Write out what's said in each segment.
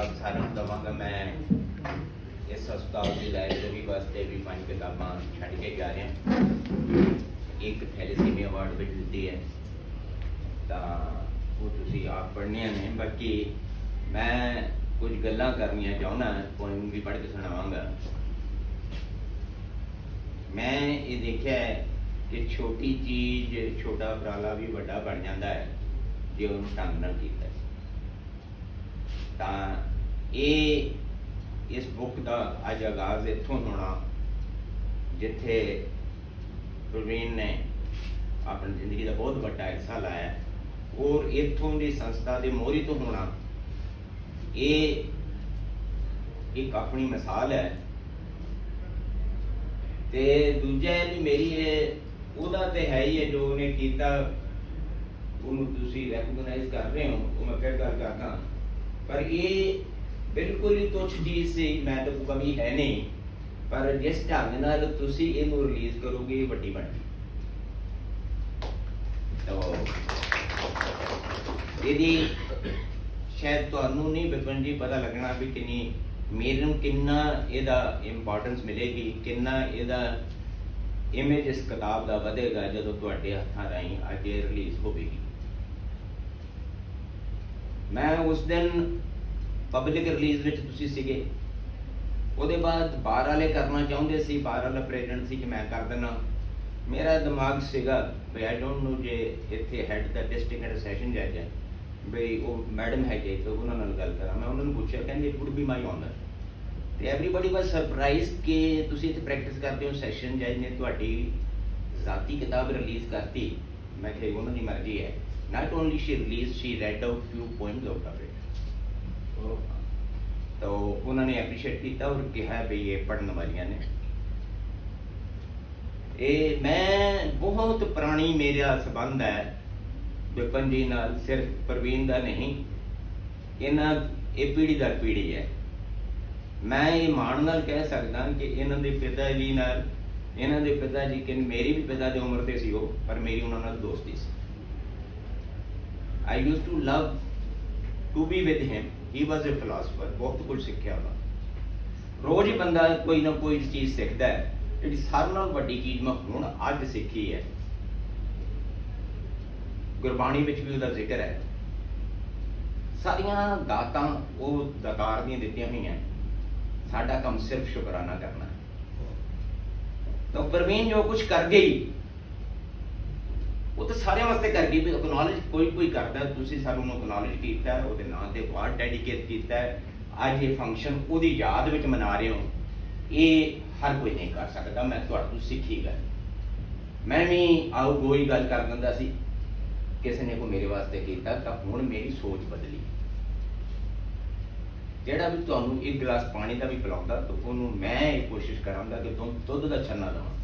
ਆਪ ਸਾਰਿਆਂ ਨੂੰ ਦਵਾਂਗਾ। ਮੈਂ ਇਸ ਹਸਪਤਾਲ ਦੀ ਲਾਇਬ੍ਰੇਰੀ ਵਾਸਤੇ ਵੀ ਪੰਜ ਕਿਤਾਬਾਂ ਛੱਡ ਕੇ ਜਾ ਰਿਹਾ। ਇੱਕ ਥੈਲੇਸੀਮੀਆ ਅਵਾਰਡ ਵੀ ਦਿੱਤੀ ਹੈ। ਤਾਂ ਉਹ ਤੁਸੀਂ ਆਪ ਪੜ੍ਹਨੀਆਂ ਨੇ। ਬਾਕੀ ਮੈਂ ਕੁਝ ਗੱਲਾਂ ਕਰਨੀਆਂ ਚਾਹੁੰਦਾ ਪੋਇਮ ਵੀ ਪੜ੍ਹ ਕੇ ਸੁਣਾਵਾਂਗਾ। ਮੈਂ ਇਹ ਦੇਖਿਆ ਹੈ ਕਿ ਛੋਟੀ ਚੀਜ਼ ਛੋਟਾ ਉਪਰਾਲਾ ਵੀ ਵੱਡਾ ਬਣ ਜਾਂਦਾ ਹੈ, ਜੇ ਉਹਨੂੰ ਢੰਗ ਨਾਲ ਕੀਤਾ ਤਾਂ ਇਹ ਇਸ ਬੁੱਕ ਦਾ ਅੱਜ ਆਗਾਜ਼ ਇੱਥੋਂ ਹੋਣਾ ਜਿੱਥੇ ਪ੍ਰਵੀਨ ਨੇ ਆਪਣੀ ਜ਼ਿੰਦਗੀ ਦਾ ਬਹੁਤ ਵੱਡਾ ਹਿੱਸਾ ਲਾਇਆ ਔਰ ਇੱਥੋਂ ਦੀ ਸੰਸਥਾ ਦੇ ਮੋਹਰੀ ਤੋਂ ਹੋਣਾ ਇਹ ਇੱਕ ਆਪਣੀ ਮਿਸਾਲ ਹੈ। ਤੇ ਦੂਜਾ ਹੈ ਵੀ ਮੇਰੀ ਇਹ, ਉਹਦਾ ਤੇ ਹੈ ਹੀ ਹੈ ਜੋ ਉਹਨੇ ਕੀਤਾ, ਉਹਨੂੰ ਤੁਸੀਂ ਰੈਕਗਨਾਈਜ਼ ਕਰ ਰਹੇ ਹੋ, ਉਹ ਮੈਂ ਫਿਰ ਗੱਲ ਕਰਦਾ। ਪਰ ਇਹ ਬਿਲਕੁਲ ਹੀ ਤੁਛ ਚੀਜ਼ ਸੀ ਮੈਂ ਤਾਂ ਕਵੀ ਹੈ ਨਹੀਂ। ਪਰ ਜਿਸ ਢੰਗ ਨਾਲ ਤੁਸੀਂ ਇਹਨੂੰ ਰਿਲੀਜ਼ ਕਰੋਗੇ ਵੱਡੀ ਬਣ ਇਹਦੀ ਸ਼ਾਇਦ ਤੁਹਾਨੂੰ ਨਹੀਂ, ਬਿਪਨ ਜੀ, ਪਤਾ ਲੱਗਣਾ ਵੀ ਕਿੰਨੀ, ਮੇਰੇ ਨੂੰ ਕਿੰਨਾ ਇਹਦਾ ਇੰਪੋਰਟੈਂਸ ਮਿਲੇਗੀ, ਕਿੰਨਾ ਇਹਦਾ ਇਮੇਜ ਇਸ ਕਿਤਾਬ ਦਾ ਵਧੇਗਾ ਜਦੋਂ ਤੁਹਾਡੇ ਹੱਥਾਂ ਰਾਹੀਂ ਅੱਜ ਇਹ ਰਿਲੀਜ਼ ਹੋਵੇਗੀ। ਮੈਂ ਉਸ ਦਿਨ ਪਬਲਿਕ ਰਿਲੀਜ਼ ਵਿੱਚ ਤੁਸੀਂ ਸੀਗੇ। ਉਹਦੇ ਬਾਅਦ ਬਾਹਰ ਵਾਲੇ ਕਰਨਾ ਚਾਹੁੰਦੇ ਸੀ, ਬਾਹਰ ਵਾਲਾ ਪ੍ਰੈਜ਼ੀਡੈਂਟ ਸੀ ਕਿ ਮੈਂ ਕਰ ਦੇਣਾ ਮੇਰਾ ਦਿਮਾਗ ਸੀਗਾ ਵੀ ਆਈ ਡੋਨਟ ਨੋ ਜੇ ਇੱਥੇ ਹੈਡ ਦਾ ਡਿਸਟ੍ਰਿਕਟ ਐਂਡ ਸੈਸ਼ਨ ਜੱਜ ਹੈ ਵੀ ਉਹ ਮੈਡਮ ਹੈਗੇ, ਤੇ ਉਹਨਾਂ ਨਾਲ ਗੱਲ ਕਰਾਂ। ਮੈਂ ਉਹਨਾਂ ਨੂੰ ਪੁੱਛਿਆ, ਕਹਿੰਦੇ it would be my honour ਤੇ ਐਵਰੀਬਾਡੀ ਵਾਸ ਸਰਪ੍ਰਾਈਜ਼ ਕਿ ਤੁਸੀਂ ਇੱਥੇ ਪ੍ਰੈਕਟਿਸ ਕਰਦੇ ਹੋ ਸੈਸ਼ਨ ਜੱਜ ਨੇ ਤੁਹਾਡੀ ਜ਼ਾਤੀ ਕਿਤਾਬ ਰਿਲੀਜ਼ ਕਰਤੀ। ਮੈਂ ਕਿਹਾ ਉਹਨਾਂ ਦੀ ਮਰਜ਼ੀ ਹੈ। Not only she release she read out few poems out of it ਤਾਂ ਉਹਨਾਂ ਨੇ ਐਪਰੀਸ਼ੀਏਟ ਕੀਤਾ ਔਰ ਕਿਹਾ ਵੀ ਇਹ ਪੜਨ ਵਾਲੀਆਂ ਨੇ। ਇਹ ਮੈਂ ਬਹੁਤ ਪੁਰਾਣੀ ਮੇਰਾ ਸਬੰਧ ਹੈ, ਵਿਪਨ ਜੀ ਨਾਲ, ਸਿਰਫ ਪ੍ਰਵੀਨ ਦਾ ਨਹੀਂ, ਇਹਨਾਂ ਇਹ ਪੀੜੀ ਦਰ ਪੀੜੀ ਹੈ। ਮੈਂ ਇਹ ਮਾਣ ਨਾਲ ਕਹਿ ਸਕਦਾ ਕਿ ਇਹਨਾਂ ਦੇ ਪਿਤਾ ਜੀ ਨਾਲ, ਇਹਨਾਂ ਦੇ ਪਿਤਾ ਜੀ ਕਿ ਮੇਰੀ ਵੀ ਪਿਤਾ ਦੀ ਉਮਰ ਦੇ ਸੀ ਉਹ, ਪਰ ਮੇਰੀ ਉਹਨਾਂ ਨਾਲ ਦੋਸਤੀ ਸੀ। I use to love to be with him he was a philosopher ਬਹੁਤ ਕੁਝ ਸਿੱਖਿਆ ਉਹਦਾ। ਰੋਜ਼ ਹੀ ਬੰਦਾ ਕੋਈ ਨਾ ਕੋਈ ਚੀਜ਼ ਸਿੱਖਦਾ ਹੈ, ਜਿਹੜੀ ਸਾਰਿਆਂ ਨਾਲੋਂ ਵੱਡੀ ਚੀਜ਼ ਮੈਂ ਹੁਣ ਅੱਜ ਸਿੱਖੀ ਹੈ। ਗੁਰਬਾਣੀ ਵਿੱਚ ਵੀ ਉਹਦਾ ਜ਼ਿਕਰ ਹੈ। ਸਾਰੀਆਂ ਦਾਤਾਂ ਉਹ ਦਾਤਾਰ ਦੀਆਂ ਦਿੱਤੀਆਂ ਹੋਈਆਂ। ਸਾਡਾ ਕੰਮ ਸਿਰਫ ਸ਼ੁਕਰਾਨਾ ਕਰਨਾ। ਤਾਂ ਪ੍ਰਵੀਨ ਜੋ ਕੁਝ ਕਰ ਗਈ ਉਹ ਤਾਂ ਸਾਰਿਆਂ ਵਾਸਤੇ ਕਰ ਗਈ ਵੀ ਅਕਨੋਲਜ ਕੋਈ ਕੋਈ ਕਰਦਾ, ਤੁਸੀਂ ਸਾਨੂੰ ਨੂੰ ਅਕਨੋਲਜ ਕੀਤਾ, ਉਹਦੇ ਨਾਂ ਤੇ ਵਾਰਡ ਡੈਡੀਕੇਟ ਕੀਤਾ, ਅੱਜ ਇਹ ਫੰਕਸ਼ਨ ਉਹਦੀ ਯਾਦ ਵਿੱਚ ਮਨਾ ਰਹੇ ਹੋ, ਇਹ ਹਰ ਕੋਈ ਨਹੀਂ ਕਰ ਸਕਦਾ, ਮੈਂ ਤੁਹਾਡੇ ਤੋਂ ਸਿੱਖੀ ਗੱਲ। ਮੈਂ ਵੀ ਆਉ ਗੋਈ ਗੱਲ ਕਰ ਦਿੰਦਾ ਸੀ, ਕਿਸੇ ਨੇ ਕੋ ਮੇਰੇ ਵਾਸਤੇ ਕੀਤਾ ਤਾਂ ਹੁਣ ਮੇਰੀ ਸੋਚ ਬਦਲੀ। ਜਿਹੜਾ ਵੀ ਤੁਹਾਨੂੰ ਇੱਕ ਗਲਾਸ ਪਾਣੀ ਦਾ ਵੀ ਪਿਲਾਉਂਦਾ, ਤਾਂ ਉਹਨੂੰ ਮੈਂ ਇਹ ਕੋਸ਼ਿਸ਼ ਕਰਾਂਗਾ ਕਿ ਤੁਮ ਦੁੱਧ ਦਾ ਛੰਨਾ ਦਵਾਂ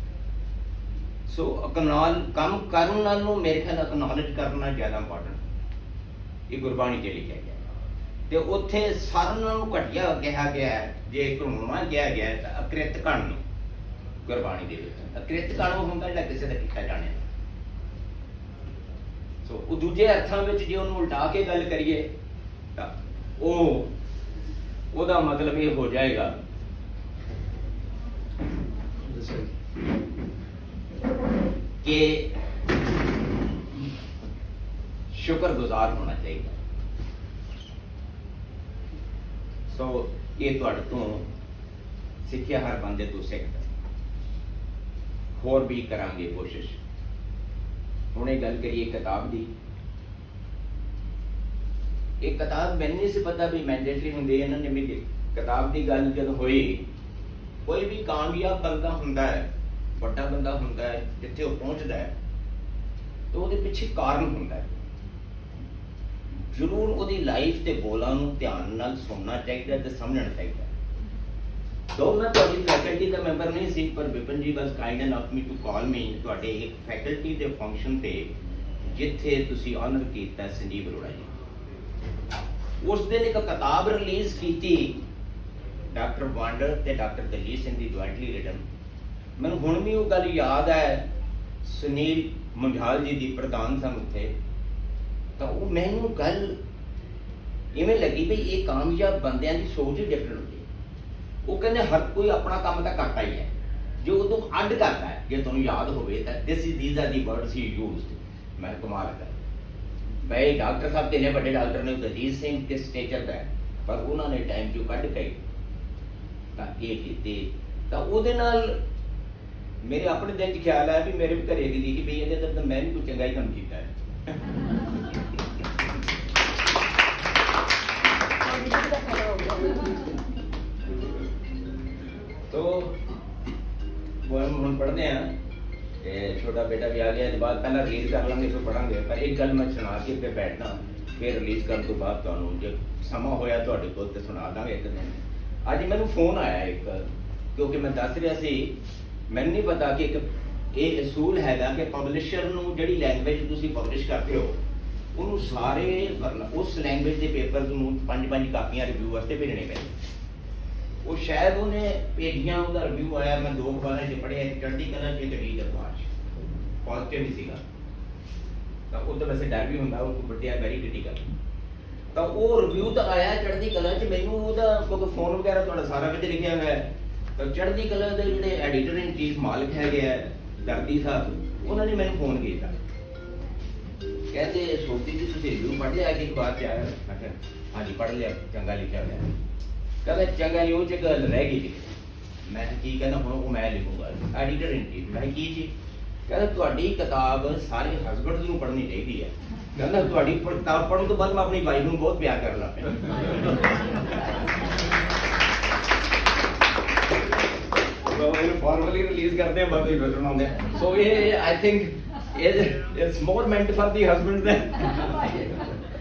ਸੋ ਅਕਨੌਲ ਕੰਮ ਕਰਨ ਨਾਲ ਮੇਰੇ ਖਿਆਲ ਅਕਨੌਲਜ ਕਰਨਾ ਜ਼ਿਆਦਾ ਇੰਪੋਰਟੈਂਟ ਇਹ ਗੁਰਬਾਣੀ 'ਚ ਲਿਖਿਆ ਗਿਆ ਤੇ ਉੱਥੇ ਸਾਰਿਆਂ ਨੂੰ ਘਟਿਆ ਕਿਹਾ ਗਿਆ ਜੇ ਘਰੋਣਾ ਕਿਹਾ ਗਿਆ ਤਾਂ ਅਕ੍ਰਿਤ ਕਣ ਨੂੰ ਗੁਰਬਾਣੀ ਦੇ ਵਿੱਚ ਅਕ੍ਰਿਤ ਕਣ ਉਹ ਹੁੰਦਾ ਜਿਹੜਾ ਕਿਸੇ ਦਾ ਕੀਤਾ ਜਾਣੇ ਸੋ ਉਹ ਦੂਜੇ ਅਰਥਾਂ ਵਿੱਚ ਜੇ ਉਹਨੂੰ ਉਲਟਾ ਕੇ ਗੱਲ ਕਰੀਏ ਤਾਂ ਉਹ ਉਹਦਾ ਮਤਲਬ ਇਹ ਹੋ ਜਾਏਗਾ ਦੱਸੋ ਕਿ ਸ਼ੁਕਰਗੁਜ਼ਾਰ ਹੋਣਾ ਚਾਹੀਦਾ। ਸੋ ਇਹ ਤੁਹਾਡੇ ਤੋਂ ਸਿੱਖਿਆ ਹਰ ਬੰਦੇ ਤੋਂ ਸਿੱਖਦਾ ਹੋਰ ਵੀ ਕਰਾਂਗੇ ਕੋਸ਼ਿਸ਼। ਹੁਣ ਇਹ ਗੱਲ ਕਰੀਏ ਕਿਤਾਬ ਦੀ। ਇਹ ਕਿਤਾਬ ਮੈਨੂੰ ਨਹੀਂ ਸੀ ਪਤਾ ਵੀ ਮੈਂਡੇਟਰੀ ਹੁੰਦੀ ਹੈ ਇਹਨਾਂ ਨੇ ਮੇਰੀ ਕਿਤਾਬ ਦੀ ਗੱਲ ਜਦ ਹੋਈ, ਕੋਈ ਵੀ ਕਾਮਯਾਬ ਬੰਦਾ ਹੁੰਦਾ ਹੈ ਵੱਡਾ ਬੰਦਾ ਹੁੰਦਾ ਹੈ, ਜਿੱਥੇ ਉਹ ਪਹੁੰਚਦਾ ਹੈ, ਤਾਂ ਉਹਦੇ ਪਿੱਛੇ ਕਾਰਨ ਹੁੰਦਾ ਹੈ। ਜ਼ਰੂਰ ਉਹਦੀ ਲਾਈਫ ਤੇ ਬੋਲਾਂ ਨੂੰ ਧਿਆਨ ਨਾਲ ਸੁਣਨਾ ਚਾਹੀਦਾ ਤੇ ਸਮਝਣਾ ਚਾਹੀਦਾ ਦੋ ਮੈਂ ਤੁਹਾਡੀ ਫੈਕਲਟੀ ਦਾ ਮੈਂਬਰ ਨਹੀਂ ਸੀ, ਪਰ Vipan ji was kind enough me to call me ਤੁਹਾਡੇ ਇੱਕ ਫੈਕਲਟੀ ਦੇ ਫੰਕਸ਼ਨ ਤੇ, ਜਿੱਥੇ ਤੁਸੀਂ ਆਨਰ ਕੀਤਾ ਸੰਜੀਵ ਅਰੋੜਾ ਜੀ। ਉਸ ਦਿਨ ਇੱਕ ਕਿਤਾਬ ਰਿਲੀਜ਼ ਕੀਤੀ, ਡਾਕਟਰ ਵਾਂਡਰ ਤੇ ਡਾਕਟਰ ਦਲਜੀਤ ਸਿੰਘ ਦੀ ਜੁਆਇੰਟਲੀ ਰਿਟਨ ਮੈਨੂੰ ਹੁਣ ਵੀ ਉਹ ਗੱਲ ਯਾਦ ਹੈ, ਸੁਨੀਲ ਮੁੰਝਾਲ ਜੀ ਦੀ ਪ੍ਰਧਾਨ ਸਨ ਉੱਥੇ। ਤਾਂ ਉਹ ਮੈਨੂੰ ਗੱਲ ਇਵੇਂ ਲੱਗੀ ਵੀ ਇਹ ਕਾਮਯਾਬ ਬੰਦਿਆਂ ਦੀ ਸੋਚ ਡਿਫਰੈਂਟ ਹੁੰਦੀ ਹੈ। ਉਹ ਕਹਿੰਦੇ ਹਰ ਕੋਈ ਆਪਣਾ ਕੰਮ ਤਾਂ ਕਰਦਾ ਹੀ ਹੈ। ਜੋ ਉਦੋਂ ਅੱਡ ਕਰਦਾ ਹੈ, ਜੇ ਤੁਹਾਨੂੰ ਯਾਦ ਹੋਵੇ ਤਾਂ this is these are the words he used ਮੈਂ ਕਮਾਲ ਕਰ ਬਈ ਡਾਕਟਰ ਸਾਹਿਬ ਤੇ ਨੇ ਵੱਡੇ ਡਾਕਟਰ ਨੇ ਦਜੀਤ ਸਿੰਘ ਕਿਸ ਸਟੇਚਰ ਦਾ ਪਰ ਉਹਨਾਂ ਨੇ ਟਾਈਮ ਚੋਂ ਕੱਢ ਕੇ ਤਾਂ ਇਹ ਕੀਤੀ। ਤਾਂ ਉਹਦੇ ਨਾਲ ਮੇਰੇ ਆਪਣੇ ਦਿਲ 'ਚ ਖਿਆਲ ਆਇਆ ਵੀ ਮੇਰੇ ਵੀ ਘਰੇ ਦੀ ਕਿ ਵੀ ਇਹਦੇ ਤਾਂ ਮੈਂ ਵੀ ਕੋਈ ਚੰਗਾ ਹੀ ਕੰਮ ਕੀਤਾ ਹੈ। ਤੋ ਉਹ ਹੁਣ ਪੜ੍ਹਦੇ ਆ ਤੇ ਛੋਟਾ ਬੇਟਾ ਵੀ ਆ ਗਿਆ, ਇਹਦੇ ਬਾਅਦ ਪਹਿਲਾਂ ਰਿਲੀਜ਼ ਕਰ ਲਾਂਗੇ, ਫਿਰ ਪੜਾਂਗੇ ਪਰ ਇੱਕ ਗੱਲ ਮੈਂ ਸੁਣਾ ਕੇ ਫਿਰ ਬੈਠਦਾ, ਫਿਰ ਰਿਲੀਜ਼ ਕਰਨ ਤੋਂ ਬਾਅਦ ਤੁਹਾਨੂੰ ਜੇ ਸਮਾਂ ਹੋਇਆ ਤੁਹਾਡੇ ਕੋਲ ਤੇ ਸੁਣਾ ਦਾਂਗੇ ਇੱਕ ਦਿਨ। ਅੱਜ ਮੈਨੂੰ ਫੋਨ ਆਇਆ ਇੱਕ, ਕਿਉਂਕਿ ਮੈਂ ਦੱਸ ਰਿਹਾ ਸੀ ਮੈਨੂੰ ਨਹੀਂ ਪਤਾ ਕਿ ਇੱਕ ਇਹ ਅਸੂਲ ਹੈਗਾ ਕਿ ਪਬਲਿਸ਼ਰ ਨੂੰ ਜਿਹੜੀ ਲੈਂਗੁਏਜ ਤੁਸੀਂ ਪਬਲਿਸ਼ ਕਰਦੇ ਹੋ, ਉਹਨੂੰ ਸਾਰੇ ਉਸ ਲੈਂਗੁਏਜ ਦੇ ਪੇਪਰਸ ਨੂੰ ਪੰਜ ਪੰਜ ਕਾਪੀਆਂ ਰਿਵਿਊ ਵਾਸਤੇ ਭੇਜਣੇ ਪੈਂਦੇ। ਉਹ ਸ਼ਾਇਦ ਉਹਨੇ ਭੇਜੀਆਂ, ਉਹਦਾ ਰਿਵਿਊ ਆਇਆ, ਮੈਂ ਦੋ ਅਖਬਾਰਾਂ 'ਚ ਪੜ੍ਹਿਆ ਚੜ੍ਹਦੀ ਕਲਾ 'ਚ, ਇੱਕ ਰੀਡ ਅਖਬਾਰ 'ਚ। ਪੋਜ਼ਿਟਿਵ ਹੀ ਸੀਗਾ। ਤਾਂ ਉਹ ਤਾਂ ਵੈਸੇ ਡਰ ਵੀ ਹੁੰਦਾ, ਉਹ ਬਟਿਆ ਵੈਰੀ ਕ੍ਰਿਟੀਕਲ ਤਾਂ ਉਹ ਰਿਵਿਊ ਤਾਂ ਆਇਆ ਚੜ੍ਹਦੀ ਕਲਾ 'ਚ, ਮੈਨੂੰ ਉਹਦਾ, ਕਿਉਂਕਿ ਫੋਨ ਵਗੈਰਾ ਤੁਹਾਡਾ ਸਾਰਾ ਵਿੱਚ ਲਿਖਿਆ ਹੋਇਆ ਹੈ। ਤਾਂ ਚੜ੍ਹਦੀ ਕਲਾ ਦੇ ਜਿਹੜੇ ਐਡੀਟਰ ਇਨ ਚੀਫ ਮਾਲਕ ਹੈਗੇ ਆ, ਦਰਦੀ ਸਾਹਿਬ, ਉਹਨਾਂ ਨੇ ਮੈਨੂੰ ਫੋਨ ਕੀਤਾ। ਕਹਿੰਦੇ ਸੋਚੀ ਜੀ, ਤੁਸੀਂ ਰਿਵਿਊ ਪੜ੍ਹ ਲਿਆ ਕਿ ਅਖਬਾਰ 'ਚ ਆਇਆ ਮੈਂ ਕਿਹਾ, ਹਾਂਜੀ, ਪੜ੍ਹ ਲਿਆ, ਚੰਗਾ ਲਿਖਿਆ ਹੋਇਆ ਕਹਿੰਦਾ, ਚੰਗਾ ਨਹੀਂ ਉਹ ਚ ਗੱਲ ਰਹਿ ਗਈ ਜੀ ਮੈਂ ਕਿਹਾ, ਕੀ ਕਹਿੰਦਾ, ਹੁਣ ਉਹ ਮੈਂ ਲਿਖੂੰਗਾ। ਐਡੀਟਰ ਇਨ ਚੀਫ ਮੈਂ ਕਿਹਾ, ਕੀ ਜੀ? ਕਹਿੰਦਾ, ਤੁਹਾਡੀ ਕਿਤਾਬ ਸਾਰੇ ਹਸਬੰਡਸ ਨੂੰ ਪੜ੍ਹਨੀ ਚਾਹੀਦੀ ਹੈ। ਕਹਿੰਦਾ, ਤੁਹਾਡੀ ਕਿਤਾਬ ਪੜ੍ਹਨ ਤੋਂ ਬਾਅਦ ਮੈਂ ਆਪਣੀ ਵਾਈਫ ਨੂੰ ਬਹੁਤ ਪਿਆਰ ਕਰਨ ਲੱਗ ਪਿਆ। ਉਹ ਇਹਨੂੰ ਫਾਰਮਲੀ ਰਿਲੀਜ਼ ਕਰਦੇ ਆ ਬਾਕੀ ਫਿਰ ਸੁਣਾਉਂਦੇ ਆ ਸੋ ਇਹ I think it's more meant for the husband than